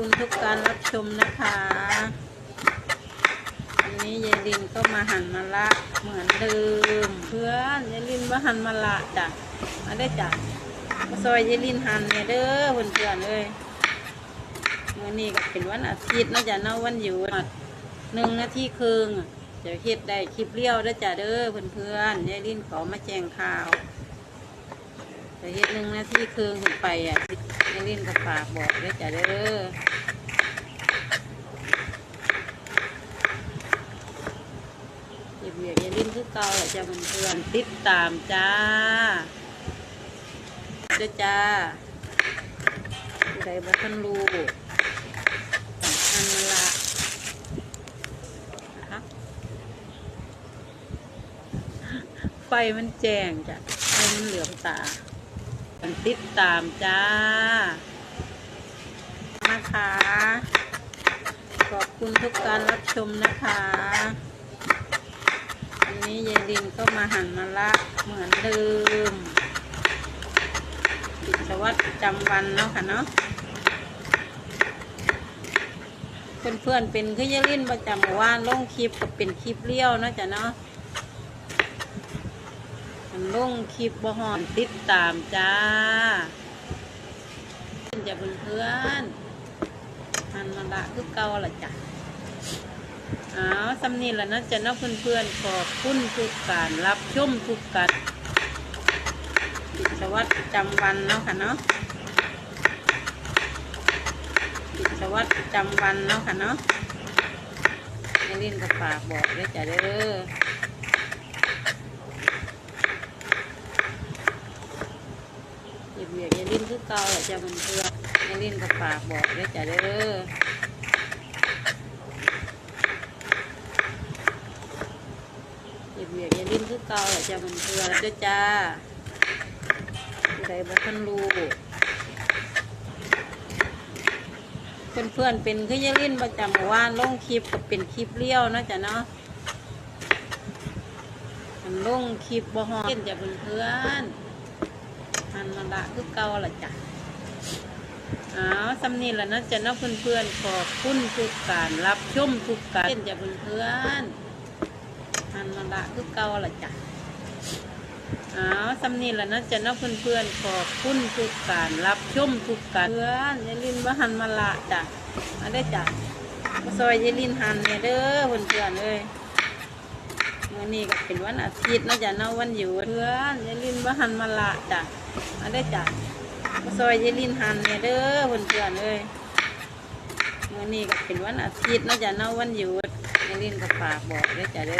คุณทุกการรับชมนะคะวันนี้ยายลินก็มาหั่นมะละเหมือนเดิมเพื่อนยายลินมาหั่นมะละจ้ะมาได้จ้ะมาซอยยายลินหั่นเนี่ยเด้อเพื่อนเพื่อนเลยมื่อนี้ก็เป็นวันอาทิตย์นาะจ้ะเนาะวันหยุดหนึ่งนาทีครึ่งจะเฮ็ดได้คลิปเลี้ยวเด้จ้ะเด้อเพื่อนเพื่อนยายลินขอมาแจ้งข่าวจะเฮ็ดหนึ่งนาทีครึ่งขึ้นไปอะ ยายลินก็ฝากบอกเด้จ้ะเด้อเบียบเบียบอย่าลิ้นคือเก่าแหละจ้าเพื่อนติดตามจ้าเด้อจ้าผู้ใดบ่ทันรู้สำคัญนั่นละนะไฟมันแจ้งจ้ะไฟมันเหลืองตา ติดตามจ้า นะคะ ขอบคุณทุกการรับชมนะคะวันนี้ยายลินก็มาหั่นมะละเหมือนเดิมกิจวัตรประจำวันเนาะค่ะเนาะเพื่อนๆเป็นคือยายลินประจำว่านลงคลิปกับเป็นคลิปเลี้ยวเนาะจ้ะเนาะ ลงคลิปบ่หอนติดตามจ้าจะเพื่อนเพื่อนอันมะละคือเก่าละจ้ะอ้าวสำนีล้วนะจะนักเพื่อนๆขอบคุณทุกการรับชมทุกการกิจวัตรประจำวันเนาะค่ะเนาะกิจวัตรประจำวันเนาะค่ะเนาะยายลินก็ฝากบอกด้วยจ้ะเด้ออย่าเบียดยายลินคือเก่าแหละจ้ะเพื่อยายลินก็ฝากบอกด้วยจ้ะเด้อเบียดอย่าลิ้นคือเก่าแหละจ้ามันเพื่อนเด้อจ้าผู้ใดบ่ทันรู้เพื่อนเพื่อนเป็นคือยายลินประจำว่านลงคลิปกับเป็นคลิปเลี้ยวนะจ้ะเนาะมันลงคลิปบ่ฮอดเล่นจ้ะเพื่อนเพื่อนๆมันมาละคือเก่าละจ้ะอ้าวสำนีล้วนะจะนาเพื่อนเพื่อนๆขอบคุณทุกการรับชมทุกการเล่นจะเพื่อนเพื่อนๆอันมาละคือเก่าละจ้ะอ้าวสำนีล้วนะจะนักเพื่อนๆขอบคุณทุกการรับชมทุกการเพื่อนอยาลินว่าหันมาละจ้ะมาได้จ้ะมาซอยยาลินหันเนี่ยเด้อเพื่อนๆเลยมื่อนี้ก็เป็นวันอาทิตย์นาะจ้ะเนาะวันหยุดเพื่อนยาลินว่าหันมาละจ้ะ มาได้จ้ะมาซอยอยลินหันเนี่ยเด้อเพื่อนๆเลยมื่อนี้ก็เป็นวันอาทิตย์เนาะจ้ะเนาะวันหยุดยายลินก็ฝากบอกด้วยจ้ะเด้อ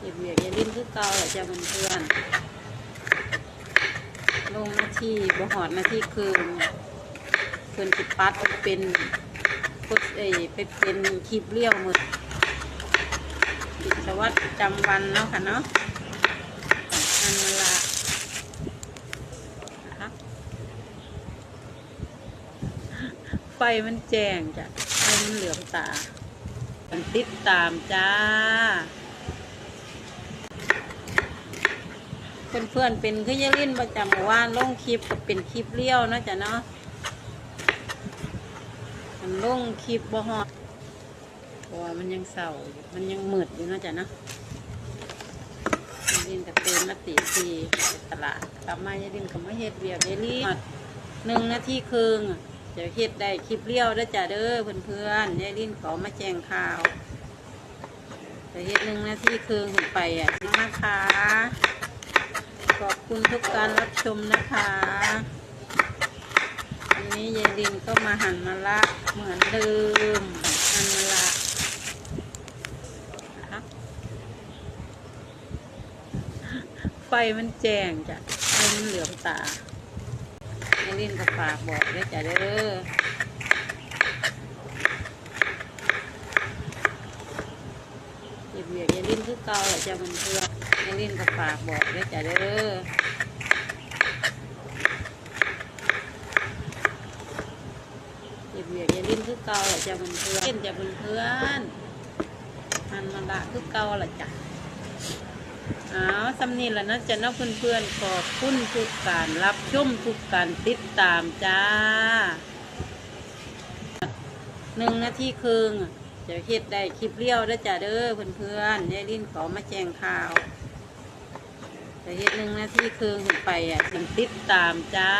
อย่าเบียดยายลินคือเก่าแหละจ้ะเพื่อนๆลงหน้าที่บ่หอดหน้าที่คืนเพิ่นสิปัดเป็นพดเอไปเป็นคลิปเลี้ยวหมด กิจวัตรประจำวันเนาะค่ะเนาะอันนั้นละนะคะไฟมันแจ้งจ้ะไฟมันเหลืองตามันติดตามจ้า เพื่อนๆเป็นคือยายลินประจำว่านลงคลิปกับเป็นคลิปเลี้ยวนะจ้ะเนาะมันลงคลิปบ่ฮอด ราะว่ามันยังเศร้าอยู่มันยังมืดอยู่นาะจ้ะเนาะยายลินกับเตือนมาตีทีตลาดกลับมายายลินกับมาเฮ็ดเวียกยายลินหนึ่งนาทีครึ่งจะเฮ็ดได้คลิปเลี้ยวได้อจ้ะเด้อเพื่อนๆยายลินขอมาแจ้งข่าวจะเฮ็ดหนึ่งนาทีครึ่งขึ้นไปอะนะคะขอบคุณทุกการรับชมนะคะวันนี้ยายลินก็มาหั่นมะละเหมือนเดิมหั่นมะละนะคะไฟ มันแจ้งจ้ะไฟมันเหลืองตายายลินก็ฝากบอกด้วยจ้ะเด้ออย่าเบียดยาลินคือเก่าแหละจ้ะเพื่อนเพื่อนๆยาลินก็ฝากบอกด้วยจ้ะเด้ออย่าเบียดยาลินคือเก่าแหละจ้ะเพื่อนเพื่อนเล่นจ้ะเพื่อนเพื่อนมันมาละคือเก่าแหละจ้ะ อ้าวสำนีแล้วนะจะนอกเพื่อนๆขอบคุณทุกการรับชมทุกการติดตามจ้าหนึ่งนาทีครึ่งจะเฮ็ดได้คลิปเลี้ยวได้จ้าเด้อเพื่อนๆยายลินขอมาแจ้งข่าวจะเฮ็ดหนึ่งนาทีครึ่งขึ้นไปอะถึงติดตามจ้า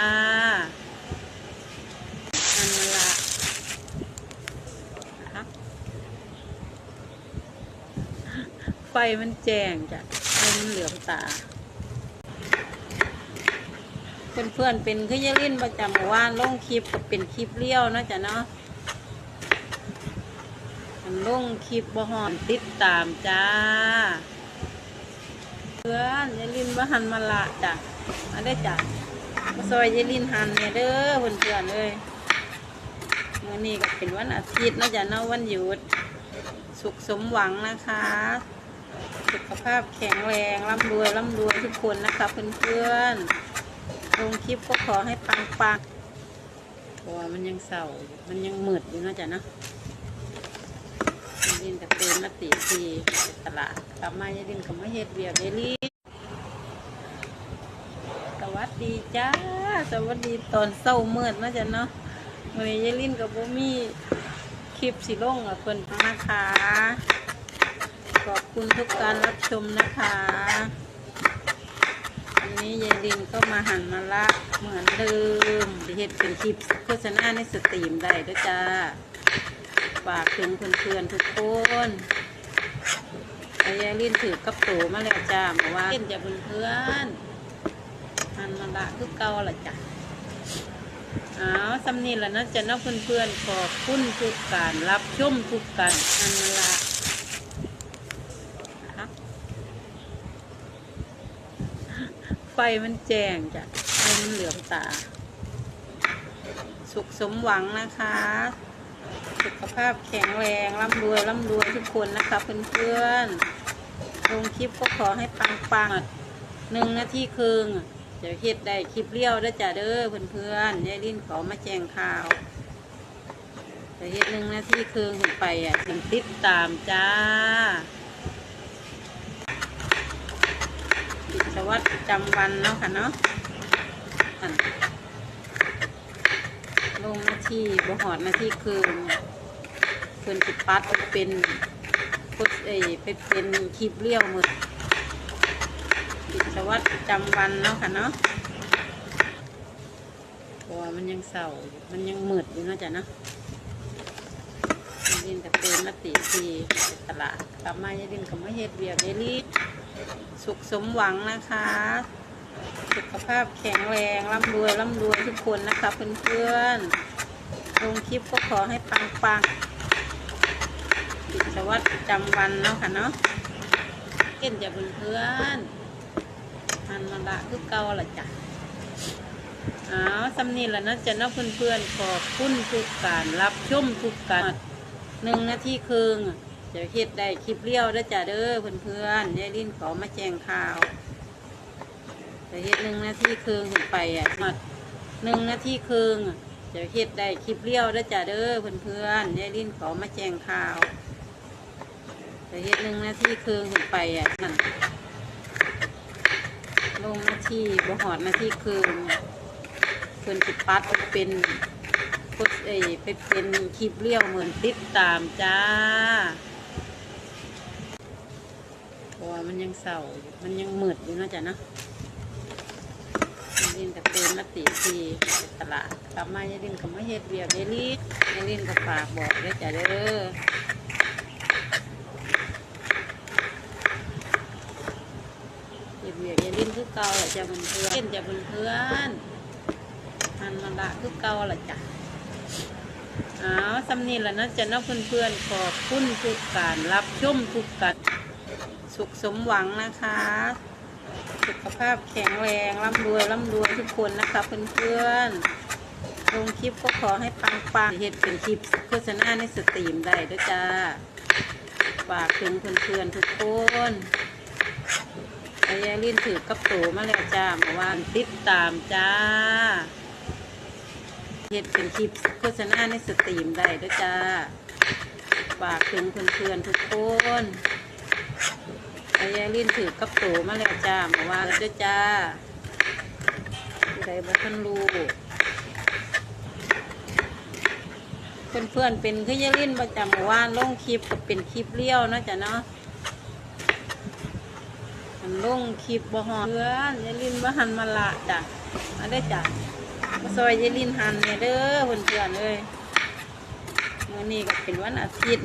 อันนั้นละไฟมันแจ้งจ้ะ นเหลือมตา เพื่อนๆเป็นคือยายลินประจำหมู่านลงคลิปกับเป็นคลิปเลี้ยวนะจ้ะเนาะมันลงคลิปบ่หอนติดตามจ้า เพื่อนยลินบ่หันมาละจ้ะมาได้จ้ะมาซอยยายลินหันเนี่ยเด้อเพื่อนๆเลยมื่อนี้ก็เป็นวันอาทิตย์นะจ้ะเนาะวันหยุด สุขสมหวังนะคะ สุขภาพแข็งแรงร่ำรวยร่ำรวยทุกคนนะคะเพื่อนๆลงคลิปก็ขอให้ปังปังๆเพราะว่ามันยังเศร้ามันยังมืดอยู่นาะจ้ะเนาะยินกับเต็มมาตีทีตลาดกลับมายายดินกับมาเฮ็ดเบียร์เบลี่สวัสดีจ้าสวัสดีตอนเศร้าเมื่อนาะจ๊ะเนาะวันนี้ยายลินกับโบมีคลิปสิลงอะเพิ่อนนะคะ ขอบคุณทุกการรับชมนะคะวันนี้ยายลินก็มาหั่นมาละเหมือนเดิมเฮ็ดเป็นคลิปโฆษณาในสตรีมได้ด้วยจ้าฝากถึงเพื่อนๆทุกคนยายลินถือกับโตมาแล้วจ้าเมื่าเล่นจะเพื่อนๆหั่นมาละคือเก่าละจ้ะอ้าวสำนีแล้วนะจะนักเพื่อนๆขอบคุณทุกการรับชมทุกการหันมาละครับ ไฟมันแจ้งจ้ะไฟมันเหลือมตา สุขสมหวังนะคะ สุขภาพแข็งแรงร่ำรวยร่ำรวยทุกคนนะคะเพื่อนๆลงคลิปก็ขอให้ปังๆหนึ่งนาทีครึ่งจะเฮ็ดได้คลิปเลี้ยวได้จ้าเด้อเพื่อนๆยายลินขอมาแจ้งข่าวจะเฮ็ดหนึ่งนาทีครึ่งขึ้นไปอะถึงติดตามจ้ากิจ วัตรประจำวันเนาะค่ะเนาะลงนาทีบ่หอดนาทีครึ่งเพิ่นสิปัดไปเป็นพุทเอไปเป็นคลิปเลี้ยวหมดกิจวัตรประจำวันเนาะค่ะเนาะเพราะว่ามันยังเศร้ามันยังมืดอยู่นะจ้ะเนาะยินกับเต็มมาตีทีไปตลาดกลับมายายดินกับมาเฮ็ดเบียร์เบลี่ สุขสมหวังนะคะ สุขภาพแข็งแรงร่ำรวยร่ำรวยทุกคนนะคะเพื่อนๆลงคลิปก็ขอให้ปังๆกิจวัตรประจำวันเนาะค่ะเนาะเก่นจะเพื่อนๆหันมาละคือเก่าละจ้ะอ้าวสำนีล้วนะจะนักเพื่อนๆขอบคุณทุกการรับชมทุกการหนึ่งนาทีครึ่ง จะเฮ็ดได้คลิปเลี้ยวได้อจ้าเด้อเพื่อนๆยายลินขอมาแจ้งข่าวจะเฮ็ดหนึ่งนาทีครึ่งขึ้นไปอะหนึ่งนาทีครึ่งจะเฮ็ดได้คลิปเลี้ยวได้อจ้าเด้อเพื่อนๆยายลินขอมาแจ้งข่าวจะเฮ็ดหนึ่งนาทีครึ่งขึ้นไปอะลงนาทีบ่หอดนาทีคืนเพิ่อนสิดปัดเป็นพุทเอไปเป็นคลิปเลี้ยวเหมือนติดตามจ้า ว่ามันยังเศร้ามันยังมืดอยู่นะจ้ะเนาะยลินกับเต็มมาตีทีตลาดกลับมายายลินกับมาเฮ็ดเบียร์เบลี่ยายลินกับฝากบอกด้วยจ้ะเด้อเบียดเบียดยายลิ้นคือเก่าแหละจ้ะเพื่อนเพื่อนจ้ะเพื่อนเพื่อนหันมาละคือเก่าแหละจ้ะอ้าวสำนีแหล้วนะจะนักเพื่อนเพื่อนขอบคุณทุกการรับชมทุกการ สุขสมหวังนะคะ สุขภาพแข็งแรงร่ำรวยร่ำรวยทุกคนนะคะเพื่อนๆลงคลิปก็ขอให้ปังๆเฮ็ดเป็นคลิปโฆษณาในสตรีมได้ด้วยจ้าฝากถึงเพื่อนๆทุกคนไอ้ยายลินถือกับโตมาแล้วจ้าเมื่อวานติดตามจ้าเฮ็ดเป็นคลิปโฆษณาในสตรีมได้ด้วยจ้าฝากถึงเพื่อนๆทุกคน ยายลินถือกับตูมาแล้วจ้าเมื่อวาแล้วเด้อจ้าผู้ใดบ่ทันรู้เพื่อนๆเป็นคือยายลินประจำเมื่อวานลงคลิปกับเป็นคลิปเลี้ยวนะจ้ะเนาะมันลงคลิปบ่ฮอเพื่อนยายลินบ่หันมาละจ้ะมาได้จ้ะมาซอยยายลินหันเนี่ยเด้อเพื่อนๆเอ้ยมื้อนี้ก็เป็นวันอาทิตย์